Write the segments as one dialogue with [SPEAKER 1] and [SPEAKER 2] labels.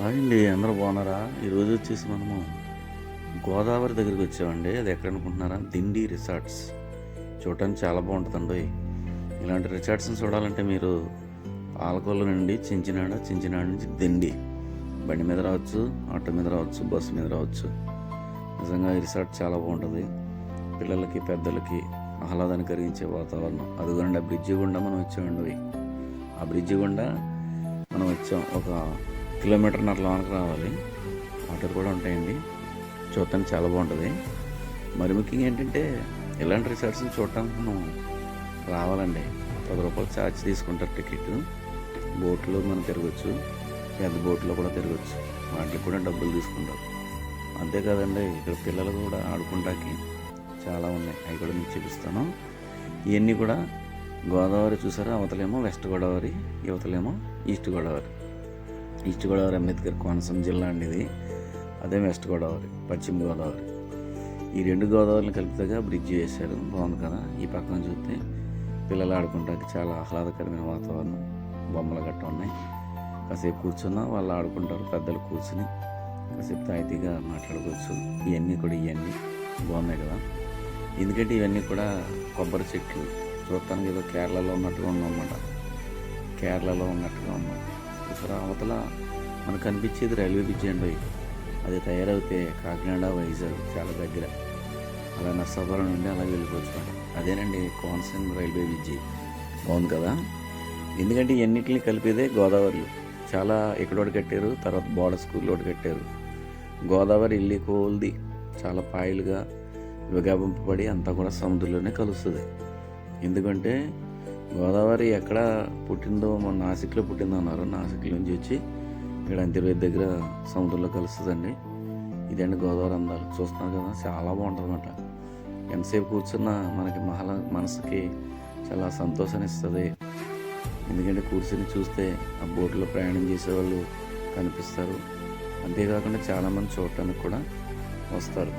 [SPEAKER 1] అండి అందరూ బాగున్నారా? ఈరోజు వచ్చేసి మనము గోదావరి దగ్గరికి వచ్చామండి. అది ఎక్కడ అనుకుంటున్నారా? దిండి రిసార్ట్స్. చూడటానికి చాలా బాగుంటుందండి. ఇలాంటి రిసార్ట్స్ని చూడాలంటే మీరు పాలకొల్లు నుండి చించినాడ చించినాడ నుంచి దిండి. బండి మీద రావచ్చు ఆటో మీద రావచ్చు బస్సు మీద రావచ్చు. నిజంగా ఈ రిసార్ట్ చాలా బాగుంటుంది. పిల్లలకి పెద్దలకి ఆహ్లాదాన్ని కలిగించే వాతావరణం. అదిగోండి ఆ బ్రిడ్జి గుండా మనం వచ్చామండి. ఆ బ్రిడ్జి గుండా మనం వచ్చాం. ఒక కిలోమీటర్ నర లోనకి రావాలి. వాటర్ కూడా ఉంటాయండి. చూడటానికి చాలా బాగుంటుంది. మరి ముఖ్యంగా ఏంటంటే ఇలాంటి రిసార్ట్స్ని చూడటానికి మనం రావాలండి. పది రూపాయలు ఛార్జ్ తీసుకుంటారు టికెట్ బోట్లో మనం తిరగచ్చు. పెద్ద బోట్లో కూడా తిరగచ్చు. వాటికి కూడా డబ్బులు తీసుకుంటారు. అంతేకాదండి ఇక్కడ పిల్లలు కూడా ఆడుకుంటాకి చాలా ఉన్నాయి. అవి కూడా మీకు చూపిస్తాను. ఇవన్నీ కూడా గోదావరి చూసారా? అవతలేమో వెస్ట్ గోదావరి యువతలేమో ఈస్ట్ గోదావరి. ఈస్ట్ గోదావరి అంబేద్కర్ కోనసీమ జిల్లా అండి ఇది. అదే వెస్ట్ గోదావరి పశ్చిమ గోదావరి. ఈ రెండు గోదావరిని కలిపితేగా బ్రిడ్జ్ చేశారు. బాగుంది కదా? ఈ పక్కన చూస్తే పిల్లలు ఆడుకుంటానికి చాలా ఆహ్లాదకరమైన వాతావరణం. బొమ్మలు గట్ట ఉన్నాయి. కాసేపు కూర్చున్నా వాళ్ళు ఆడుకుంటారు పెద్దలు కూర్చుని. కాసేపు తాయితీగా మాట్లాడుకోవచ్చు. ఇవన్నీ కూడా ఇవన్నీ బాగున్నాయి కదా? ఎందుకంటే ఇవన్నీ కూడా కొబ్బరి చెట్లు. చూడటానికి ఏదో కేరళలో ఉన్నట్టుగా ఉందన్నమాట కేరళలో ఉన్నట్టుగా ఉన్నాం. ఒకసారి అవతల మనకు కనిపించేది రైల్వే బ్రిడ్జ్ అండి అది. తయారవుతే కాకినాడ వైజాగ్ చాలా దగ్గర. అలా నర్సాపురం నుండి అలా వెళ్ళిపోవచ్చు అదేనండి కోనసీమ రైల్వే బ్రిడ్జి. బాగుంది కదా? ఎందుకంటే ఇవన్నిటిని కలిపేదే గోదావరి చాలా ఇక్కడోటి కట్టారు తర్వాత బోర్డర్ స్కూల్లో ఒకటి కట్టారు. గోదావరి ఇల్లి కోల్ది. చాలా పాయలుగా విగాపింపబడి అంతా కూడా సముద్రంలోనే కలుస్తుంది. ఎందుకంటే గోదావరి ఎక్కడ పుట్టిందో మన నాసిక్లో పుట్టిందో అన్నారు నాసిక్లో నుంచి వచ్చి ఇక్కడ అంతర్వేది దగ్గర సముద్రంలో కలుస్తుందండి. ఇదండి గోదావరి అందాలు? చూస్తున్నారు కదా చాలా బాగుంటుంది అన్నమాట ఎంతసేపు కూర్చున్నా మనకి మహల మనసుకి చాలా సంతోషాన్ని ఇస్తుంది. ఎందుకంటే కూర్చొని చూస్తే ఆ బోట్లో ప్రయాణం చేసేవాళ్ళు కనిపిస్తారు. అంతేకాకుండా చాలామంది చూడటానికి కూడా వస్తారు.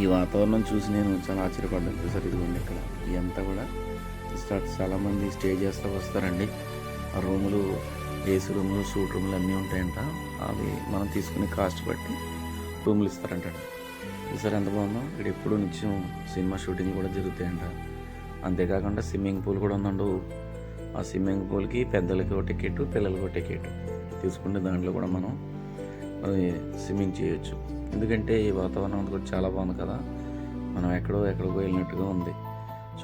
[SPEAKER 1] ఈ వాతావరణం చూసి నేను చాలా ఆశ్చర్యపడ్డాను. సార్ ఇదిగోండి ఇక్కడ ఇదంతా కూడా స్టార్ట్ చాలామంది స్టే చేస్తూ వస్తారండి. ఆ రూములు ఏసీ రూములు సూట్ రూములు అన్నీ ఉంటాయంట. అవి మనం తీసుకునే కాస్ట్ బట్టి రూములు ఇస్తారంట. ఈసారి ఎంత బాగుందో. ఇక్కడ ఎప్పుడు నిత్యం సినిమా షూటింగ్ కూడా జరుగుతాయంట. అంతేకాకుండా స్విమ్మింగ్ పూల్ కూడా ఉందండు. ఆ స్విమ్మింగ్ పూల్కి పెద్దలకి ఒక టికెట్ పిల్లలకి ఒక టికెట్ తీసుకుంటే దాంట్లో కూడా మనం స్విమ్మింగ్ చేయొచ్చు. ఎందుకంటే ఈ వాతావరణం కూడా చాలా బాగుంది కదా. మనం ఎక్కడో ఎక్కడికో వెళ్ళినట్టుగా ఉంది.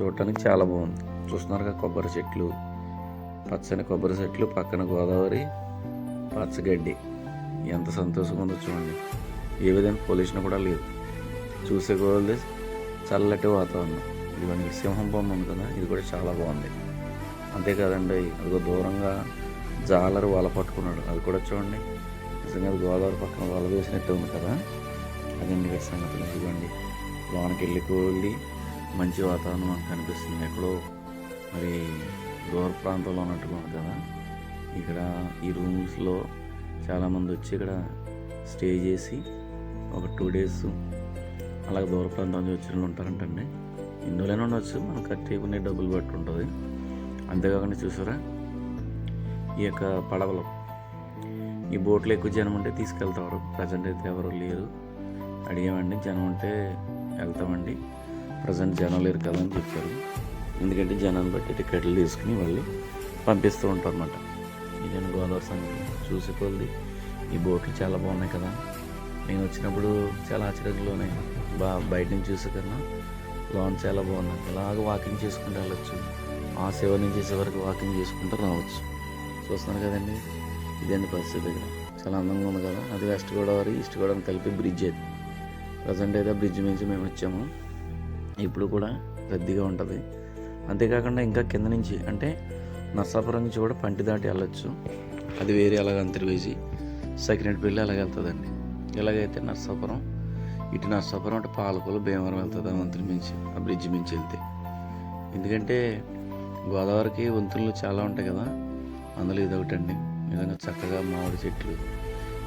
[SPEAKER 1] చూడటానికి చాలా బాగుంది. చూస్తున్నారుగా కొబ్బరి చెట్లు పచ్చని కొబ్బరి చెట్లు పక్కన గోదావరి పచ్చగడ్డి. ఎంత సంతోషంగా ఉందో చూడండి. ఏ విధంగా పొల్యూషన్ కూడా లేదు. చూసే కొలది చల్లటి వాతావరణం. ఇది మనకి సింహం బొమ్మ ఉంది కదా ఇది కూడా చాలా బాగుంది. అంతేకాదండి అదిగో దూరంగా జాలరు వల పట్టుకున్నాడు. అది కూడా చూడండి. నిజంగా గోదావరి పక్కన వల వేసినట్టు ఉంది కదా. అదండి సంగతి. సంగతులు ఇదిగోండి లోనకి వెళ్ళి కోళ్ళి మంచి వాతావరణం మనకు కనిపిస్తుంది. ఎక్కడో మరి దూర ప్రాంతంలో ఉన్నట్టుగా ఉంది కదా. ఇక్కడ ఈ రూమ్స్లో చాలామంది వచ్చి ఇక్కడ స్టే చేసి ఒక టూ డేస్ అలాగే దూర ప్రాంతం నుంచి వచ్చిన వాళ్ళు ఉంటారంటండి. ఇందులోనే ఉండొచ్చు మనం కట్టేకునే డబ్బులు బట్టి ఉంటుంది అంతేకాకుండా చూసారా? ఈ యొక్క పడవలు ఈ బోట్లో ఎక్కువ జనం ఉంటే తీసుకెళ్తారు. ప్రజెంట్ అయితే ఎవరు లేరు. అడిగామండి జనం ఉంటే వెళ్తామండి. ప్రజెంట్ జనం లేరు కదా అని చెప్పారు. ఎందుకంటే జనాన్ని బట్టి టికెట్లు తీసుకుని వాళ్ళు పంపిస్తూ ఉంటారు అనమాట ఇదని గోదావరి సంగతి చూసి ఈ బోట్లు చాలా బాగున్నాయి కదా. నేను వచ్చినప్పుడు చాలా ఆశ్చర్యంలోనే బా బయట నుంచి చూసే కన్నా లోన్ చాలా బాగున్నాయి. ఇలాగ వాకింగ్ చేసుకుంటూ వెళ్ళొచ్చు. ఆ సేవ నుంచి చేసే వరకు వాకింగ్ చేసుకుంటూ రావచ్చు. చూస్తున్నారు కదండి ఇదండి పరిస్థితి ఇక్కడ? చాలా అందంగా ఉంది కదా. అది వెస్ట్ గోదావరి ఈస్ట్ గోదావరి కలిపి బ్రిడ్జ్ అది. ప్రజెంట్ అయితే బ్రిడ్జ్ నుంచి మేము వచ్చాము. ఇప్పుడు కూడా రద్దీగా ఉంటుంది. అంతేకాకుండా ఇంకా కింద నుంచి అంటే నర్సాపురం నుంచి కూడా పంటి దాటి వెళ్ళొచ్చు. అది వేరే అలాగ అంతర్వేసి సెకండ్ పెళ్ళి అలాగ వెళ్తుందండి. ఇలాగైతే నర్సాపురం ఇటు నర్సాపురం అటు పాలకొల భీమవరం వెళ్తుంది ఆ వంతుల మించి ఆ బ్రిడ్జ్ మించి వెళ్తే. ఎందుకంటే గోదావరికి వంతులు చాలా ఉంటాయి కదా అందులో ఇది అండి నిజంగా చక్కగా మామిడి చెట్లు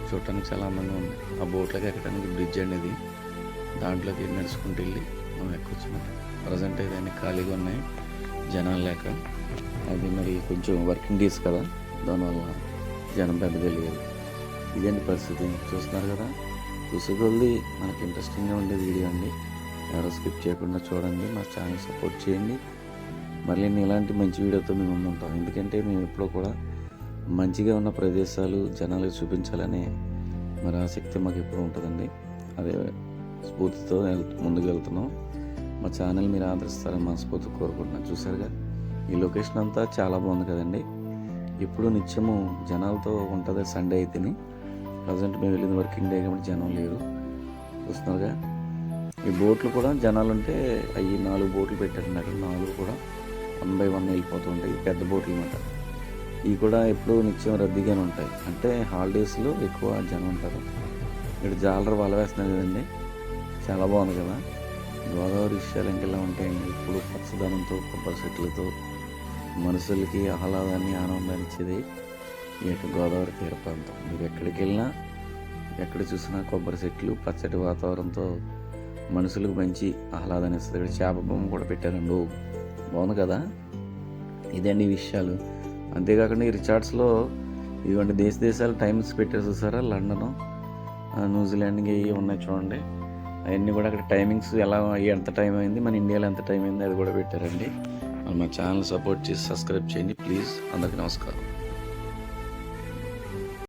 [SPEAKER 1] చూడటానికి చాలా అందంగా ఉంది. ఆ బోట్లోకి ఎక్కడానికి బ్రిడ్జ్ అనేది దాంట్లోకి నడుచుకుంటూ వెళ్ళి మనం ఎక్కొచ్చు ప్రజెంట్ ఏదైనా ఖాళీగా ఉన్నాయి. జనాలు లేక. అది మరి కొంచెం వర్కింగ్ డేస్ కదా. దానివల్ల జనం పెద్దగా లేదు ఇదేంటి పరిస్థితి? చూస్తున్నారు కదా? చూసేకొద్ది మనకి ఇంట్రెస్టింగ్గా ఉండే వీడియో అండి. ఎవరో స్కిప్ చేయకుండా చూడండి మా ఛానల్ సపోర్ట్ చేయండి. మళ్ళీ నేను ఇలాంటి మంచి వీడియోతో మేము ఉంటాం ఎందుకంటే మేము ఎప్పుడూ కూడా మంచిగా ఉన్న ప్రదేశాలు జనాలకు చూపించాలనే మరి ఆసక్తి మాకు ఎప్పుడు ఉంటుందండి. అదే స్ఫూర్తితో ముందుకు వెళ్తున్నాం. మా ఛానల్ మీరు ఆదరిస్తారని మనస్ఫూర్తి కోరుకుంటున్నాను. చూసారుగా ఈ లొకేషన్ అంతా చాలా బాగుంది కదండి. ఎప్పుడు నిత్యము జనాలతో ఉంటుంది సండే అయితేనే. ప్రజెంట్ మేము వెళ్ళిన వర్కింగ్ డే కాబట్టి జనం లేరు. చూస్తున్నారుగా ఈ బోట్లు కూడా జనాలు ఉంటే అవి నాలుగు బోట్లు పెట్టారండి అక్కడ నాలుగు కూడా వన్ బై వన్ వెళ్ళిపోతూ ఉంటాయి. పెద్ద బోట్లు అనమాట ఇవి కూడా ఎప్పుడూ నిత్యం రద్దీగానే ఉంటాయి. అంటే హాలిడేస్లో ఎక్కువ జనం ఉంటారు. ఇక్కడ జాలర్ వల వేస్తున్నారు కదండి. చాలా బాగుంది కదా. గోదావరి విషయాలు ఇంకా ఇలా ఉంటాయండి? ఇప్పుడు పచ్చదనంతో కొబ్బరి చెట్లతో మనుషులకి ఆహ్లాదాన్ని ఆనందాన్ని ఇచ్చేది ఈ యొక్క గోదావరి తీర ప్రాంతం. మీరు ఎక్కడికి వెళ్ళినా ఎక్కడ చూసినా కొబ్బరి చెట్లు పచ్చటి వాతావరణంతో మనుషులకు మంచి ఆహ్లాదాన్ని ఇస్తుంది. ఇక్కడ చేప బొమ్మ కూడా పెట్టారండు. బాగుంది కదా? ఇదండి విషయాలు. అంతేకాకుండా ఈ రిచార్ట్స్లో ఇటువంటి దేశ దేశాలు టైమ్స్ పెట్టారు చూసారా? లండన్ న్యూజిలాండ్ ఇవి ఉన్నాయి చూడండి. అవన్నీ కూడా అక్కడ టైమింగ్స్ ఎలా ఎంత టైం అయింది మన ఇండియాలో ఎంత టైం అయింది అది కూడా పెట్టారండి. మన మా ఛానల్ సపోర్ట్ చేసి సబ్స్క్రైబ్ చేయండి ప్లీజ్. అందరికీ నమస్కారం.